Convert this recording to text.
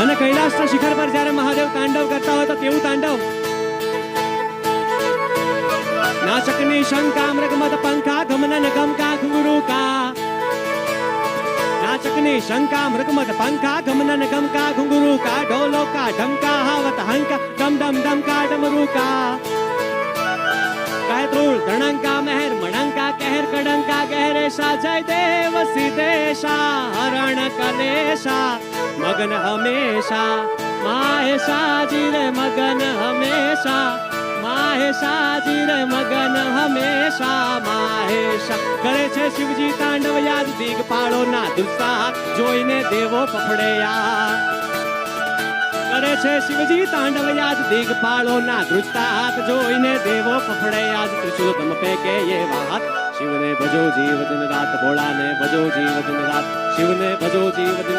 અને કૈલાસના શિખર પર જ્યારે મહાદેવ તાંડવ કરતા હોય તો કેવું તાંડવ? નાશકની શંકા, મૃગમત પંખા ગમનન ગમકા ઘુંઘરુ કા. નાચકની શંકા, મૃગમત પંખા ગમનન ગમકા ઘુંઘરુ કા. ઢોલો કા, ઢમકા, હાવત હંકા, ડમ ડમ ડમકા ડમરુ કા. કાયત્રુળ ધણંકા, મહેર, મણંકા, કહેર, કડંકા ગહેરેશા જય દેવ સિદ્ધેશા, હરણ કલેશા. મગન હમેશા માહેશાજી રે મગન હમેશા માહેશાજી રે મગન હમેશા માહેશા કરે છે શિવજી તાંડવ યાદ દિગપાળો ના દુસ્સાહ જોઈને દેવો પફડેયા કરે છે શિવજી તાંડવ યાદ દિગપાળો ના દૃષ્ટા હાથ જોઈને દેવો ફફડે આજ ત્રિશુલ ગમ ફેંકે એ વાત શિવને ભજો જીવ દિન રાત ભોળાને ભજો જીવ દિન રાત શિવને ભજો જીવ દિન